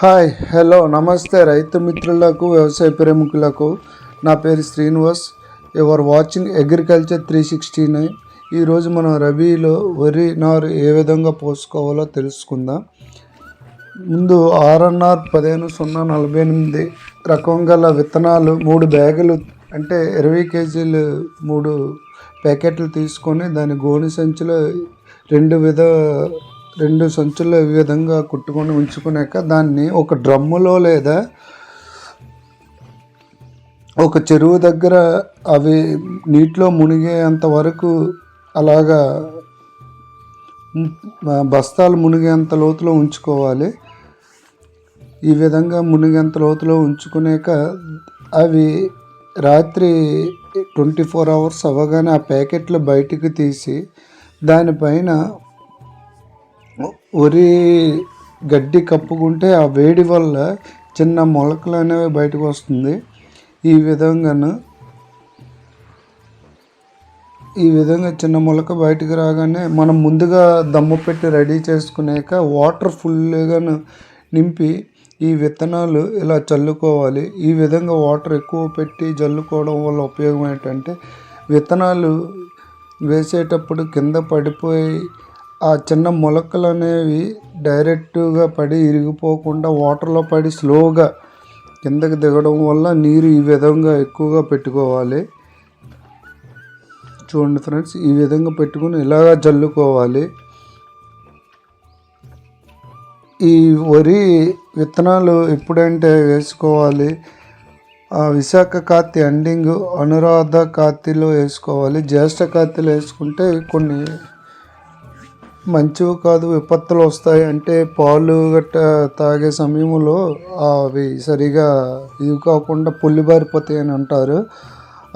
Hi hello నమస్తే రైతు మిత్రులకు వ్యవసాయ ప్రేమికులకు నా పేరు Srinivas. Your watching agriculture three sixty nine ఈరోజు మనం రబీలో వరి నారు ఏ విధంగా పోసుకోవాలో తెలుసుకుందాం. ముందు ఆర్ఎన్ఆర్ పదిహేను సున్నా నలభై ఎనిమిది రకం గల విత్తనాలు మూడు బ్యాగులు అంటే ఇరవై కేజీలు మూడు ప్యాకెట్లు తీసుకొని దాని గోనె సంచిలో రెండు విధ రెండు సంచుల్లో ఈ విధంగా కుట్టుకొని ఉంచుకున్నాక దాన్ని ఒక డ్రమ్ములో లేదా ఒక చెరువు దగ్గర అవి నీటిలో మునిగేంత వరకు అలాగా బస్తాలు మునిగేంత లోతులో ఉంచుకోవాలి. ఈ విధంగా మునిగేంత లోతులో ఉంచుకునేక అవి రాత్రి ట్వంటీ ఫోర్ అవర్స్ అవ్వగానే ఆ ప్యాకెట్లు బయటికి తీసి దానిపైన వరి గడ్డి కప్పుకుంటే ఆ వేడి వల్ల చిన్న మొలకలు అనేవి బయటకు వస్తుంది. ఈ విధంగాను ఈ విధంగా చిన్న మొలక బయటకు రాగానే మనం ముందుగా దమ్ము పెట్టి రెడీ చేసుకునేక వాటర్ ఫుల్గాను నింపి ఈ విత్తనాలు ఇలా చల్లుకోవాలి. ఈ విధంగా వాటర్ ఎక్కువ పెట్టి చల్లుకోవడం వల్ల ఉపయోగం ఏంటంటే విత్తనాలు వేసేటప్పుడు కింద పడిపోయి ఆ చిన్న మొలకలు అనేవి డైరెక్ట్గా పడి ఇరిగిపోకుండా వాటర్లో పడి స్లోగా కిందకి దిగడం వల్ల నీరు ఈ విధంగా ఎక్కువగా పెట్టుకోవాలి. చూడండి ఫ్రెండ్స్ ఈ విధంగా పెట్టుకుని ఇలాగా జల్లుకోవాలి. ఈ వరి విత్తనాలు ఎప్పుడంటే వేసుకోవాలి. ఆ విశాఖ కాతి ఎండింగ్ అనురాధ కాతిలో వేసుకోవాలి. జ్యేష్ఠ కాతిలో వేసుకుంటే కొన్ని మంచివి కాదు విపత్తులు వస్తాయి అంటే పాలు గట్ట తాగే సమయంలో అవి సరిగా ఇవి కాకుండా పుల్లిబారిపోతాయి అని అంటారు.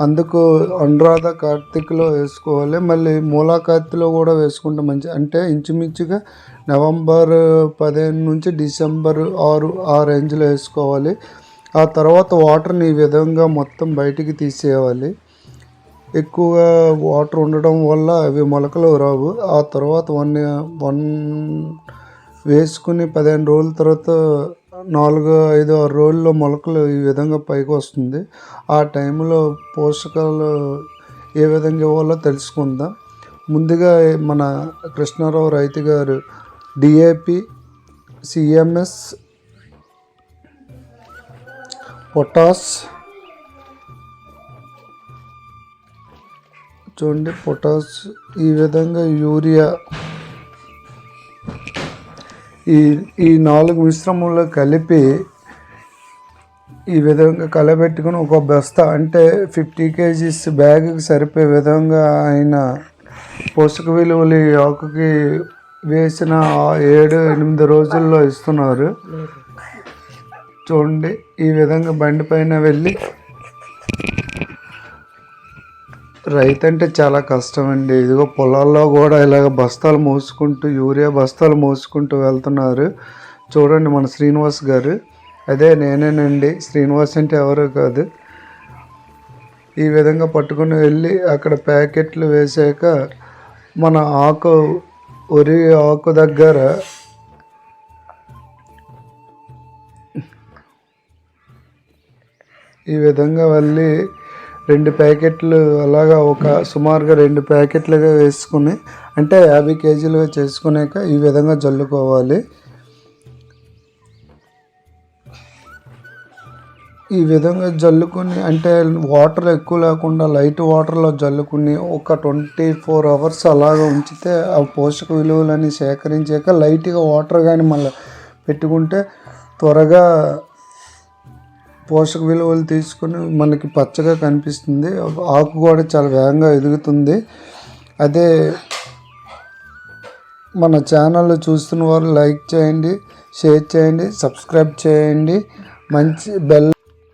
అందుకు అనురాధ కార్తీక్లో వేసుకోవాలి. మళ్ళీ మూలాకార్తిలో కూడా వేసుకుంటే మంచి అంటే ఇంచుమించుగా నవంబర్ పదిహేను నుంచి డిసెంబర్ ఆరు ఆ రేంజ్లో వేసుకోవాలి. ఆ తర్వాత వాటర్ని ఈ విధంగా మొత్తం బయటికి తీసేయాలి. ఎక్కువగా వాటర్ ఉండడం వల్ల అవి మొలకలు రావు. ఆ తర్వాత వన్ వన్ వేసుకుని పదిహేను రోజుల తర్వాత నాలుగు ఐదు ఆరు రోజుల్లో మొలకలు ఈ విధంగా పైకి వస్తుంది. ఆ టైంలో పోషకాలు ఏ విధంగా ఇవ్వాలో తెలుసుకుందాం. ముందుగా మన కృష్ణారావు రైతు గారు డిఏపి సిఎంఎస్ పొటాస్ చూడండి పొటాస్ ఈ విధంగా యూరియా ఈ ఈ నాలుగు మిశ్రమంలో కలిపి ఈ విధంగా కలబెట్టుకుని ఒక బస్తా అంటే ఫిఫ్టీ కేజీస్ బ్యాగ్కి సరిపోయే విధంగా ఆయన పోషక విలువలు ఈ ఆకుకి వేసిన ఏడు ఎనిమిది రోజుల్లో ఇస్తున్నారు. చూడండి ఈ విధంగా బండి పైన వెళ్ళి రైతు అంటే చాలా కష్టం అండి ఇదిగో పొలాల్లో కూడా ఇలాగ బస్తాలు మోసుకుంటూ యూరియా బస్తాలు మోసుకుంటూ వెళ్తున్నారు. చూడండి మన శ్రీనివాస్ గారు. అదే నేనేనండి. శ్రీనివాస్ అంటే ఎవరో కాదు. ఈ విధంగా పట్టుకుని వెళ్ళి అక్కడ ప్యాకెట్లు వేసాక మన ఆకు వరి ఆకు దగ్గర ఈ విధంగా వెళ్ళి రెండు ప్యాకెట్లు అలాగా ఒక సుమారుగా రెండు ప్యాకెట్లుగా వేసుకుని అంటే యాభై కేజీలుగా చేసుకునేక ఈ విధంగా జల్లుకోవాలి. ఈ విధంగా జల్లుకుని అంటే వాటర్ ఎక్కువ లేకుండా లైట్ వాటర్లో జల్లుకుని ఒక ట్వంటీ ఫోర్ అవర్స్ అలాగ ఉంచితే ఆ పోషక విలువలని సేకరించాక లైట్గా వాటర్ కానీ మళ్ళీ పెట్టుకుంటే త్వరగా పోషక విలువలు తీసుకుని మనకి పచ్చగా కనిపిస్తుంది. ఆకు కూడా చాలా వేగంగా ఎదుగుతుంది. అదే మన ఛానల్ చూస్తున్న వారు లైక్ చేయండి షేర్ చేయండి సబ్స్క్రైబ్ చేయండి. మంచి బెల్